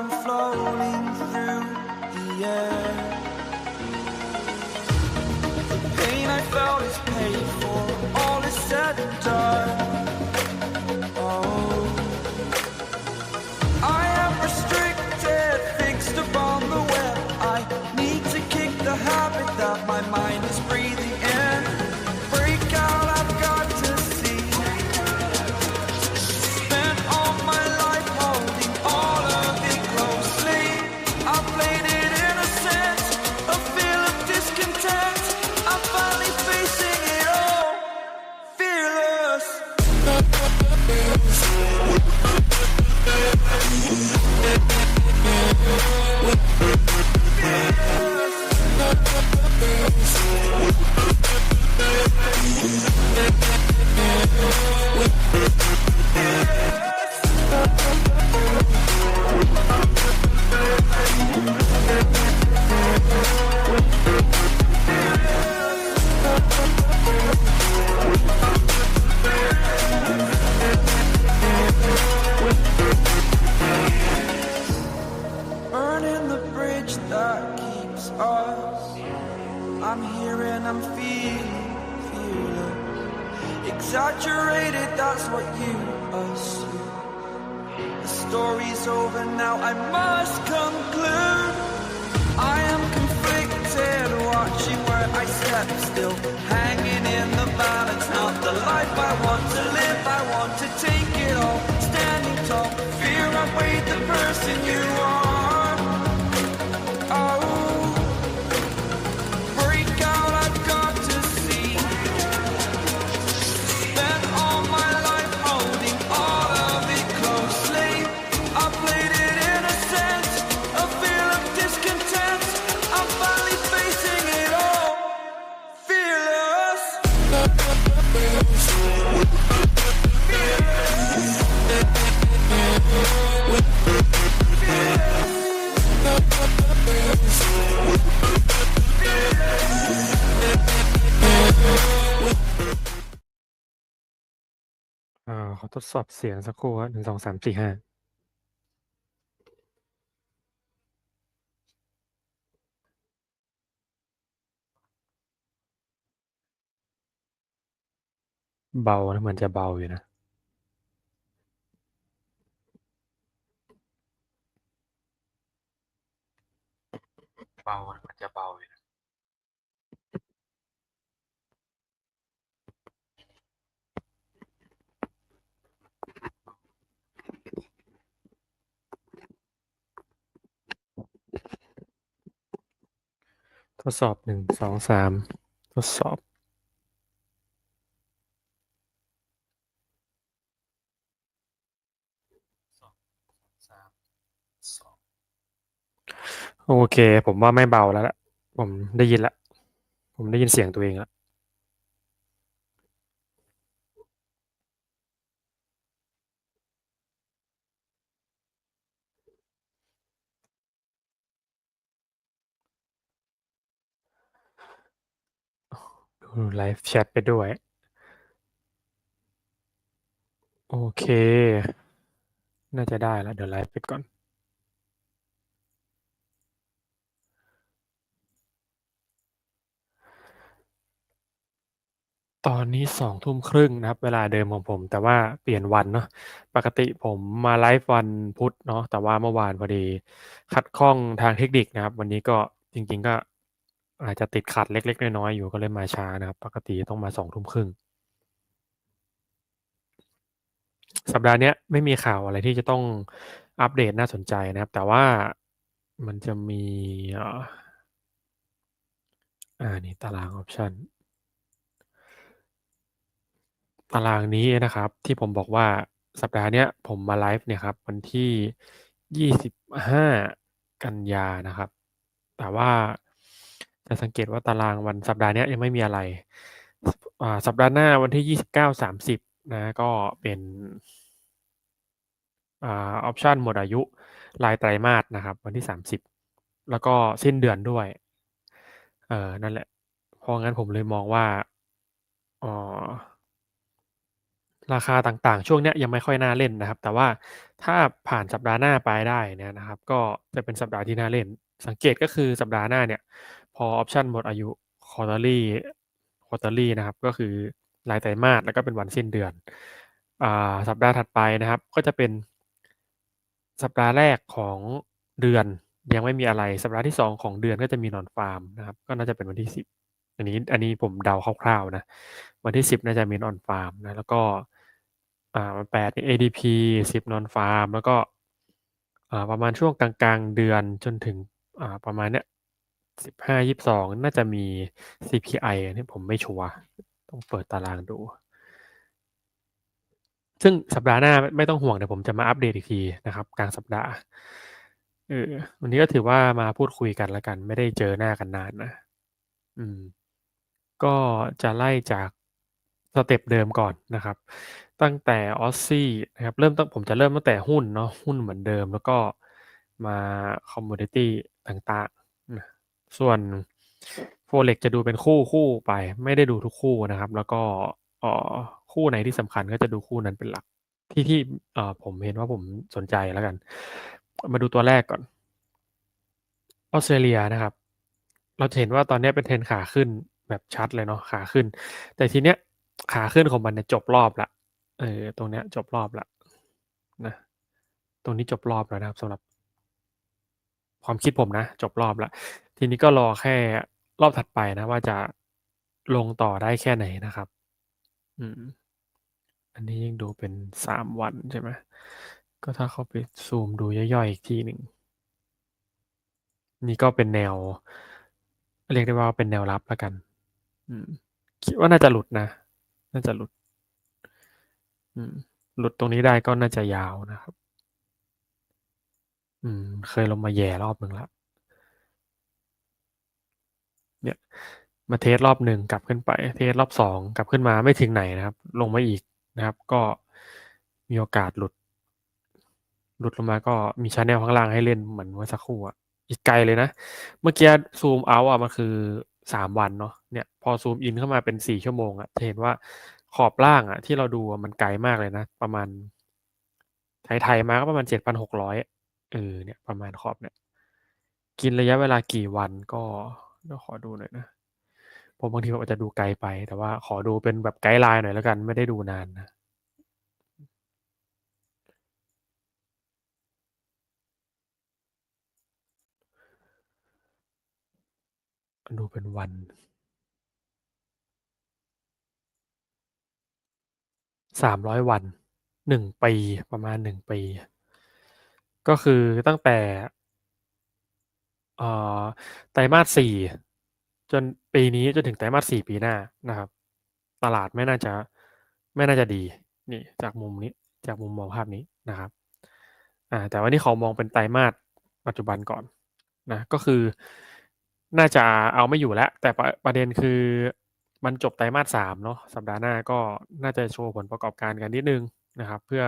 I'm floating through the air. ขอทดสอบเสียงสักครู่ครับหนึ่งสองสามสี่ห้าเบานะเหมือนจะเบาอยู่นะ เบานะมือนจะเบาอยู่นะ ท ดสอบหนึ่งสองสามทดสอบ โอเค ผมว่าไม่เบาแล้วล่ะ ผมได้ยินละ ผมได้ยินเสียงตัวเองละ ดูไลฟ์แชทไปด้วย โอเค น่าจะได้แล้วเดี๋ยวไลฟ์ปิดก่อน ตอนนี้สองทุ่มครึ่งนะครับ เวลาเดิมของผม แต่ว่าเปลี่ยนวันเนาะปกติผมมาไลฟ์วันพุธเนาะแต่ว่าเมื่อวานพอดี ขัดข้องทางเทคนิคนะครับ วันนี้ก็จริง ๆ ก็ อาจจะติดขัดเล็ก ๆ น้อยๆอยู่ก็เลยมาช้านะครับ ปกติต้องมาสองทุ่มครึ่ง สัปดาห์นี้ไม่มีข่าวอะไรที่จะต้องอัปเดตน่าสนใจนะครับ แต่ว่ามันจะมีอ่านี่ตารางออปชันตารางนี้นะครับ ที่ผมบอกว่าสัปดาห์นี้ผมมาไลฟ์เนี่ยครับ วันที่ 25 กันยานะครับ แต่ว่า จะสังเกตว่าตารางวันสัปดาห์นี้ยังไม่มีอะไร สัปดาห์หน้าวันที่ 29 30 นะก็เป็นออปชันหมดอายุรายไตรมาสนะครับ วันที่ 30 แล้วก็สิ้นเดือนด้วย เออนั่นแหละ เพราะงั้นผมเลยมองว่าออราคาต่างๆ ช่วงนี้ยังไม่ค่อยน่าเล่นนะครับ แต่ว่าถ้าผ่านสัปดาห์หน้าไปได้เนี่ยนะครับ ก็จะเป็นสัปดาห์ที่น่าเล่น สังเกตก็คือสัปดาห์หน้าเนี่ย อออปชันหมดอายุ Quarterly Quarterly นะครับก็คือรายไตรมาสแล้วก็เป็นวันสิ้นเดือนอสัปดาห์ถัดไปนะครับ ก็จะเป็นสัปดาห์แรกของเดือนยังไม่มีอะไรสัปดาห์ที่ 2 ของเดือนก็จะมี Non-Farm นะครับ ก็น่าจะเป็นวันที่ 10 อันนี้อันนี้ผมเดาคร่าวๆนะวันที่ 10 น่าจะมี Non-Farm นะแล้วก็อ่าวัน8นี่ ADP 10 Non-Farm แล้วก็อ่าประมาณช่วงกลางๆเดือนจนถึงอ่าประมาณเนี้ย 15-22น่าจะมี CPI อันนี้ผมไม่ชัวร์ต้องเปิดตารางดู ซึ่งสัปดาห์หน้าไม่ต้องห่วงเดี๋ยวผมจะมาอัปเดตอีกทีนะครับ กลางสัปดาห์เออวันนี้ก็ถือว่ามาพูดคุยกันแล้วกัน ไม่ได้เจอหน้ากันนานนะ อืม ก็จะไล่จากสเต็ปเดิมก่อนนะครับ ตั้งแต่ Aussie นะครับ เริ่มตั้งผมจะเริ่มตั้งแต่หุ้นเนาะหุ้นเหมือนเดิม แล้วก็มาคอมโมดิตี้ต่างๆ ส่วน Forex จะดูเป็นคู่ๆไป ไม่ได้ดูทุกคู่นะครับ แล้วก็เอ่อคู่ไหนที่สำคัญก็จะดูคู่นั้นเป็นหลัก ที่ที่เอ่อผมเห็นว่าผมสนใจแล้วกัน มาดูตัวแรกก่อนออสเตรเลียนะครับ เราจะเห็นว่าตอนนี้เป็น Trend ขาขึ้นแบบชัดเลยเนาะขาขึ้น แต่ทีเนี้ยขาขึ้นของมันเนี่ยจบรอบล้วเออตรงเนี้ยจบรอบล้วนะตรงนี้จบรอบแล้วนะครับสำหรับความคิดผมนะ จบรอบล้ว ทีนี้ก็รอแค่รอบถัดไปนะ ว่าจะลงต่อได้แค่ไหนนะครับ อืม อันนี้ยังดูเป็น3วันใช่ไหมก็ถ้าเขาไปซูมดูย่อยๆอีกทีหนึ่ง นี่ก็เป็นแนว เรียกได้ว่าเป็นแนวรับแล้วกัน อืม คิดว่าน่าจะหลุดนะ น่าจะหลุด อืม หลุดตรงนี้ได้ก็น่าจะยาวนะครับ อืม เคยลงมาแย่รอบหนึ่งแล้ว เนี่ยมาเทสรอบหนึ่งกลับขึ้นไป เทสรอบ2กลับขึ้นมาไม่ถึงไหนนะครับ ลงมาอีกนะครับ ก็มีโอกาสหลุด หลุดลงมาก็มีชนเนิลข้างล่างให้เล่นเหมือนเมื่อสักครู่อะอีกไกลเลยนะ เมื่อกี้ซูมเอาอะมันคือ3วันเนาะเนี่ยพอซูมอินเข้ามาเป็น4ชั่วโมงอะจะเห็นว่าขอบล่างอะที่เราดูมันไกลมากเลยนะ ประมาณไถๆมาก็ประมาณ7,600เออเนี่ยประมาณขอบเนี่ย กินระยะเวลากี่วันก็ เดี๋ยวขอดูหน่อยนะ ผมบางทีผมอาจจะดูไกลไป แต่ว่าขอดูเป็นแบบไกด์ไลน์หน่อยแล้วกัน ไม่ได้ดูนานนะดูเป็นวัน300วัน1ปีประมาณ1ปี ก็คือตั้งแต่ ไตรมาส4จนปีนี้จนถึงไตรมาส4ปีหน้านะครับ ตลาดไม่น่าจะไม่น่าจะดีนี่จากมุมนี้จากมุมมองภาพนี้นะครับอ่าแต่ว่านี่เขอมองเป็นไตรมาสปัจจุบันก่อนนะก็คือน่าจะเอาไม่อยู่แล้ว แต่ประประเด็นคือมันจบไตรมาส3เนาะสัปดาห์หน้าก็น่าจะโชว์ผลประกอบการกันนิดนึงนะครับ เพื่อ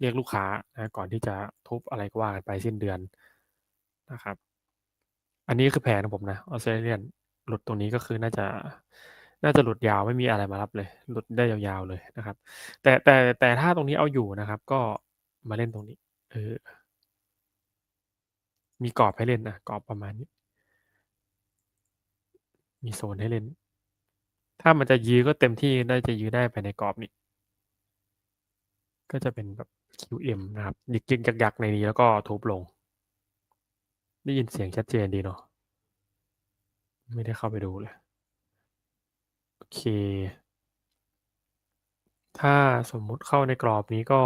เรียกลูกค้านะก่อนที่จะทุบอะไรก็ว่ากันไปสิ้นเดือนนะครับ อันนี้คือแผนของผมนะ Australian หลุดตรงนี้ก็คือน่าจะ น่าจะหลุดยาวไม่มีอะไรมารับเลย หลุดได้ยาวๆเลยนะครับ แต่แต่แต่ถ้าตรงนี้เอาอยู่นะครับ ก็มาเล่นตรงนี้ เออ มีกรอบให้เล่นนะกรอบประมาณนี้ มีโซนให้เล่น ถ้ามันจะยื้อก็เต็มที่น่าจะยื้อได้ภายในกรอบนี้ ก็จะเป็นแบบ QM นะครับยึกๆยักในนี้แล้วก็ทุบลง ได้ยินเสียงชัดเจนดีเนาะไม่ได้เข้าไปดูเลย โอเค ถ้าสมมุติเข้าในกรอบนี้ก็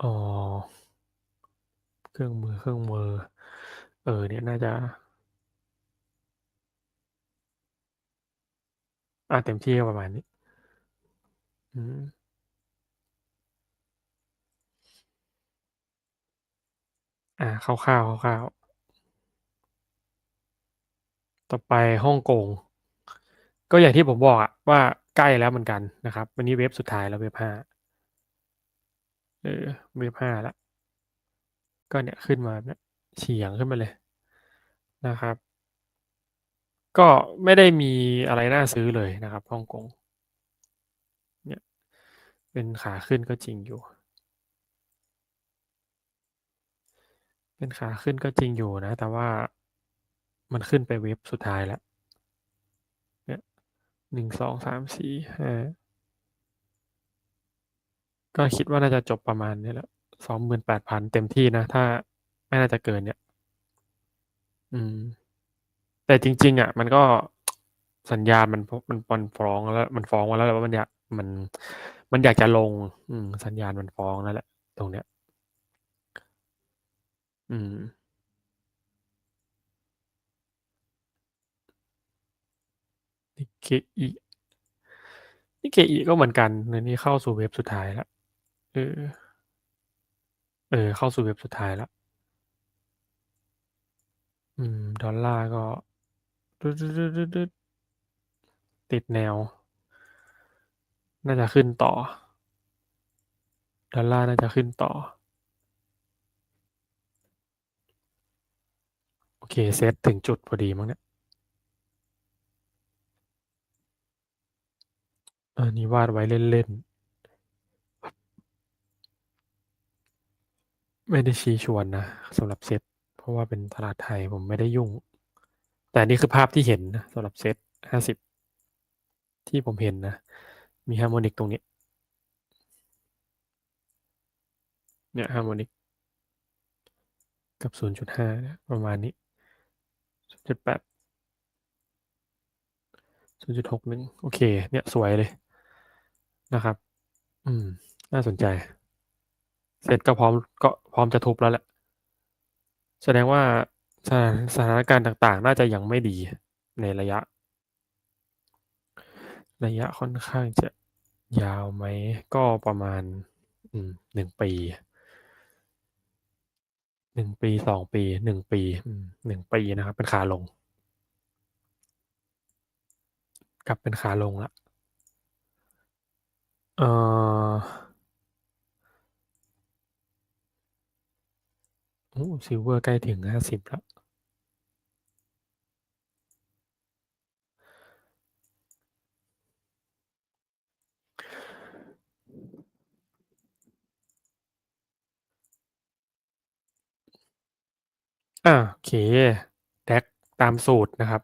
อ๋อ เครื่องมือๆเออ เนี่ยน่าจะอ่าเต็มที่ก็ประมาณนี้ อืม อาคร่าวๆคร่าวๆต่อไปฮ่องกง ก็อย่างที่ผมบอกอะว่าใกล้แล้วเหมือนกันนะครับ วันนี้เวฟสุดท้ายแล้วเวฟ5เออเวฟ5แล้วก็เนี่ยขึ้นมาเนี่ยเฉียงขึ้นมาเลยนะครับ ก็ไม่ได้มีอะไรน่าซื้อเลยนะครับฮ่องกงเนี่ยเป็นขาขึ้นก็จริงอยู่ เป็นขาขึ้นก็จริงอยู่นะ แต่ว่ามันขึ้นไปเวฟสุดท้ายแล้วเนี่ย1 2 3 4 5ก็คิดว่าน่าจะจบประมาณนี้แหละ28,000เต็มที่นะ ถ้าไม่น่าจะเกินเนี่ย อืม แต่จริง ๆอะมันก็สัญญาณมันมันมันฟ้องแล้ว มันฟ้องมาแล้วแหละว่ามันอยากมัน มันอยากจะลง อืม สัญญาณมันฟ้องแล้วแหละ ตรงเนี้ย อืม Nikkei Nikkei ก็เหมือนกันในนี้เข้าสู่เวฟสุดท้ายแล้ว เออ เออ เข้าสู่เวฟสุดท้ายแล้ว อืม ดอลลาร์ก็ติดแนว น่าจะขึ้นต่อ ดอลลาร์น่าจะขึ้นต่อ โอ เคเซตถึงจุดพอดีมั้งเนี่ย อันนี้วาดไว้เล่นๆ ไม่ได้ชี้ชวนนะสำหรับเซต เพราะว่าเป็นตลาดไทยผมไม่ได้ยุ่ง แต่นนี้คือภาพที่เห็นนะสำหรับเซต50ที่ผมเห็นนะ มีฮาร์โมนิกตรงนี้ เนี่ยฮาร์โมนิกกับ 0.5นี่ยประมาณนี้ 0.8 0.61โอเค เนี่ยสวยเลยนะครับ อืม น่าสนใจเซตก็พร้อมก็พร้อมจะทุบแล้วแหละ แสดงว่าสถานสถานการณ์ต่างๆ น่าจะยังไม่ดีในระยะ ระยะค่อนข้างจะยาวไหม ก็ประมาณอืม1ปี หนึ่งปีสองปีหนึ่งปีหนึ่งปีนะครับ เป็นขาลง กลับเป็นขาลงละเออโอ้ซิลเวอร์ใกล้ถึงห้าสิบแล้ว อา โอเค DAX ตามสูตรนะครับ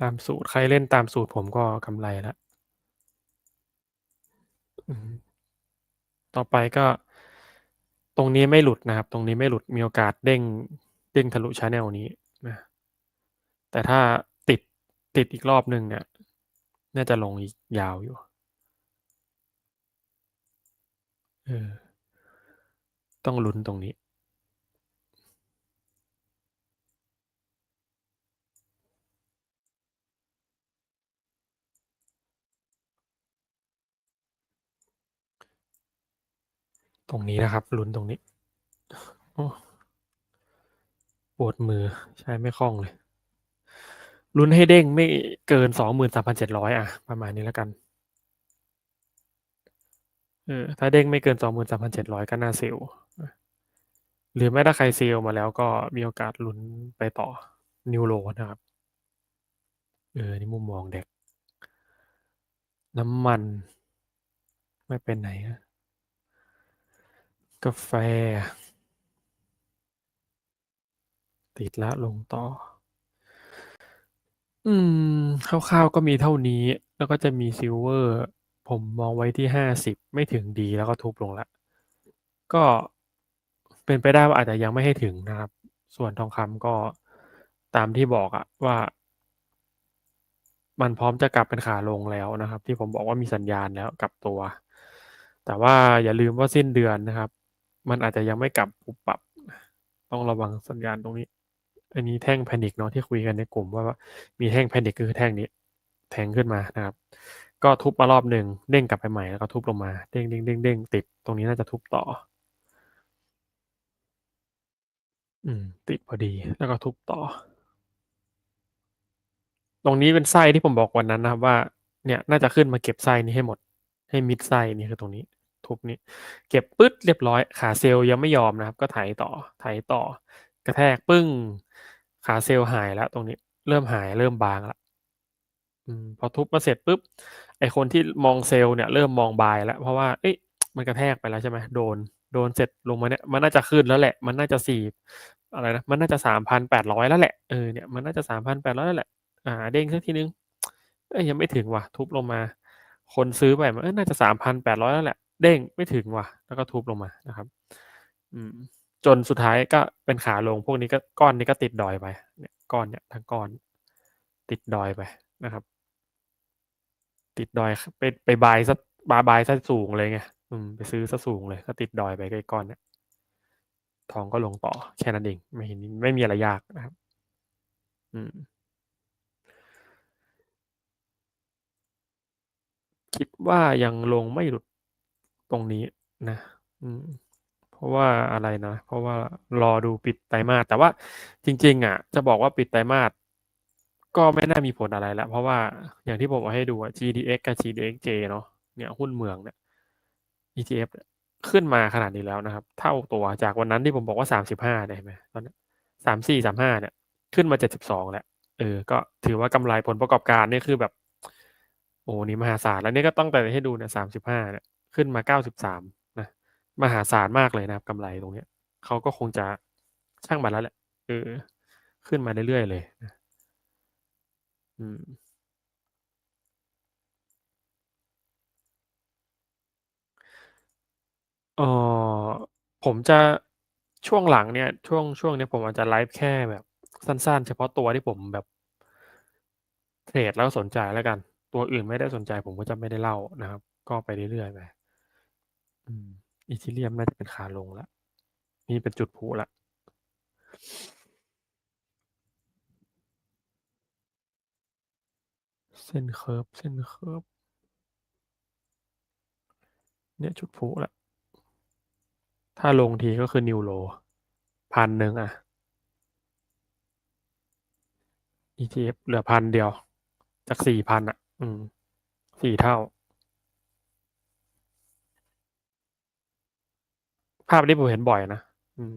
ตามสูตร ใครเล่นตามสูตรผมก็กำไรแล้ว ต่อไปก็ ตรงนี้ไม่หลุดนะครับ ตรงนี้ไม่หลุด มีโอกาสเด้ง เด้งทะลุ channel นี้นะแต่ถ้าติดติดอีกรอบหนึ่งเนี่ยน่าจะลงอีกยาวอยู่ เออ ต้องลุ้นตรงนี้ตรงนี้นะครับลุ้นตรงนี้ปวดมือใช้ไม่คล่องเลยลุ้นให้เด้งไม่เกิน23,700อยอะประมาณนี้แล้วกันเออถ้าเด้งไม่เกิน23,700ก็น่าเซลล์ หรือไม่ถ้าใครเซลล์มาแล้วก็มีโอกาสลุ้นไปต่อ New Low นะครับ เออ นี่มุมมอง DAX น้ำมัน ไม่ไปไหนอะกาแฟ ติดล้วลงต่อ อืมคร่าวๆก็มีเท่านี้ แล้วก็จะมีซิลเวอร์ ผมมองไว้ที่50ไม่ถึงดีแล้วก็ทุบลงล้วก็ เป็นไปได้ว่าอาจจะยังไม่ให้ถึงนะครับ ส่วนทองคำก็ตามที่บอกอะว่า มันพร้อมจะกลับเป็นขาลงแล้วนะครับ ที่ผมบอกว่ามีสัญญาณแล้วกลับตัว แต่ว่าอย่าลืมว่าสิ้นเดือนนะครับ มันอาจจะยังไม่กลับปุบปับ ต้องระวังสัญญาณตรงนี้ อันนี้แท่ง panic เนาะที่คุยกันในกลุ่มว่ามีแท่ง panic ก็คือแท่งนี้ แทงขึ้นมานะครับ ก็ทุบมารอบหนึ่งเด้งกลับไปใหม่แล้วก็ทุบลงมา เด้งๆๆๆติดตรงนี้น่าจะทุบต่อ อืม ติดพอดี แล้วก็ทุบต่อ ตรงนี้เป็นไส้ที่ผมบอกวันนั้นนะครับว่า เนี่ย น่าจะขึ้นมาเก็บไส้นี้ให้หมด ให้มิดไส้นี่คือตรงนี้ ทุบนี้ เก็บปึ๊ดเรียบร้อย ขาเซลล์ยังไม่ยอมนะครับ ก็ไถต่อ ไถต่อ กระแทกปึ้ง!ขาเซลล์หายแล้ว ตรงนี้ เริ่มหายเริ่มบางล้วอืมพอทุบมาเสร็จปุ๊บ ไอ้คนที่มองเซลล์เนี่ย เริ่มมอง buy แล้ว เพราะว่า เอ๊ะมันกระแทกไปแล้วใช่ไหมโดน โดนเสร็จลงมาเนี่ยมันน่าจะขึ้นแล้วแหละ มันน่าจะ4อะไรนะมันน่าจะ3,800แปดร้อยแล้วแหละเออเนี่ยมันน่าจะ3,800แปดร้อยแล้วแหละอ่าเด้งสักทีหนึ่งเอ๊ยยังไม่ถึงว่ะ ทุบลงมา คนซื้อไปมันเอ๊ะน่าจะ3,800แปดร้อยแล้วแหละเด้งไม่ถึงว่ะ แล้วก็ทุบลงมานะครับ อืมจนสุดท้ายก็เป็นขาลงพวกนี้ก็ก้อนนี้ก็ติดดอยไปเนี่ยก้อนเนี่ยทั้งก้อนติดดอยไปนะครับ ติดดอยไปไป buy เสียบา buy เสียสูงเลยไง อืม ไปซื้อเสียสูงเลย ก็ติดดอยไปกับไอ้ก้อนเนี้ยทองก็ลงต่อแค่นั้นเอง ไม่เห็นไม่มีอะไรยากนะครับ อืม คิดว่ายังลงไม่หลุดตรงนี้นะ อืมเพราะว่าอะไรนะ เพราะว่ารอดูปิดไตรมาสแต่ว่าจริง ๆ อะ จะบอกว่าปิดไตรมาสก็ไม่น่ามีผลอะไรแล้วเพราะว่าอย่างที่ผมเอาให้ดูอะ GDX กับ GDXJ เนาะเนี่ยหุ้นเมืองเนี่ย ETF เนี่ยขึ้นมาขนาดนี้แล้วนะครับ เท่าตัวจากวันนั้นที่ผมบอกว่า35เนี่ยเห็นไหมตอนนี้ย34 35เนี่ย ขึ้นมา72แล้วเออ ก็ถือว่ากำไรผลประกอบการนี่คือแบบ โอ้โฮนี่มหาศาลแล้วนี่ก็ตั้งแต่ให้ดูเนี่ย35เนี่ยขึ้นมา93นะมหาศาลมากเลยนะครับกำไรตรงเนี้ยเขาก็คงจะช่างมันแล้วแหละเออ ขึ้นมาเรื่อยๆเลยนะอืม เอ่อ ผมจะ ช่วงหลังเนี่ย ช่วง ช่วงเนี้ยผมอาจจะไลฟ์แค่แบบสั้น ๆ เฉพาะตัวที่ผมแบบ เทรดแล้วสนใจแล้วกัน ตัวอื่นไม่ได้สนใจผมก็จะไม่ได้เล่านะครับ ก็ไปเรื่อย ๆ ไป อืม Ethereum น่าจะเป็นขาลงแล้ว นี่เป็นจุดพลุแล้ว เส้น เคิร์ฟ เส้น เคิร์ฟ เนี่ย จุดพลุแล้ว ถ้าลงทีก็คือ New Low 1,000อะ ETF เหลือ1,000เดียว จาก4,000อะอืม4เท่า ภาพนี้ผมเห็นบ่อยนะ อืม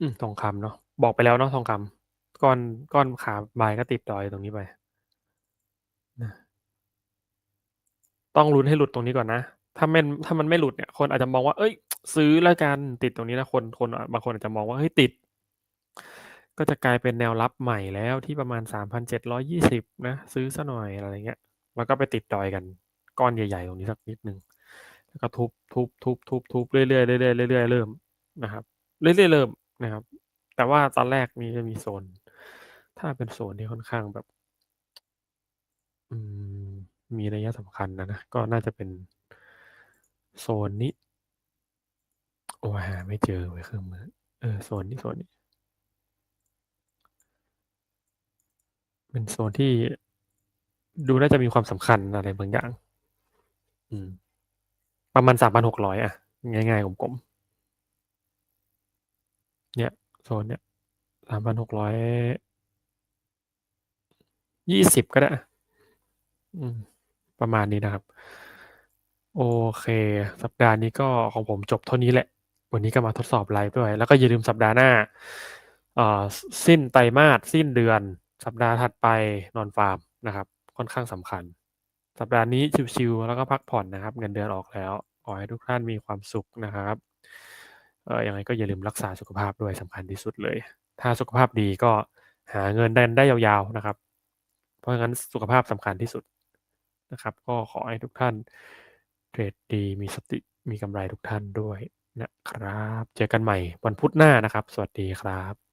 อืมทองคำเนาะบอกไปแล้วเนาะทองคำ ก้อนก้อนขา buy ก็ติดดอยตรงนี้ไปนะต้องลุ้นให้หลุดตรงนี้ก่อนนะ ถ้าแม่นถ้ามันไม่หลุดเนี่ย คนอาจจะมองว่าเฮ้ย ซื้อแล้วกันติดตรงนี้นะคนคนบางคนอาจจะมองว่าเฮ้ยติด ก็จะกลายเป็นแนวรับใหม่แล้วที่ประมาณ 3,720 นะ ซื้อเสียหน่อยอะไรอย่างเงี้ยแล้วก็ไปติดดอยกัน ก้อนใหญ่ ๆ ตรงนี้สักนิดนึงแล้วก็ทุบทุบๆๆเรื่อยๆเรื่อยๆเรื่อยๆเริ่มนะครับ เรื่อยๆเริ่มนะครับ แต่ว่าตอนแรกมีจะมีโซน ถ้าเป็นโซนที่ค่อนข้างแบบ อืม มีนัยะสำคัญอะนะ ก็น่าจะเป็นโซนนี้ โอ้หาไม่เจอเว้ยเครื่องมือ เออ โซนนี้โซนนี้ เป็นโซนที่ดูน่าจะมีความสำคัญอะไรบางอย่าง อืม ประมาณ3,600อยอะง่ายๆกลมๆเนี่ย โซนเนี้ย3,600 20ก็ ได้อะอืมประมาณนี้นะครับ โอเค สัปดาห์นี้ก็ของผมจบเท่านี้แหละ วันนี้ก็มาทดสอบไลฟ์ด้วย แล้วก็อย่าลืมสัปดาห์หน้าสิ้นไตรมาสสิ้นเดือน สัปดาห์ถัดไป Non-Farm นะครับ ค่อนข้างสำคัญ สัปดาห์นี้ชิลๆแล้วก็พักผ่อนนะครับ เงินเดือนออกแล้วขอให้ทุกท่านมีความสุขนะครับเอ่อยังไงก็อย่าลืมรักษาสุขภาพด้วยสำคัญที่สุดเลย ถ้าสุขภาพดีก็หาเงินได้ได้ยาวๆนะครับ เพราะงั้นสุขภาพสำคัญที่สุดนะครับ ก็ขอให้ทุกท่านเทรดดีมีสติมีกำไรทุกท่านด้วยนะครับ เจอกันใหม่วันพุธหน้านะครับ สวัสดีครับ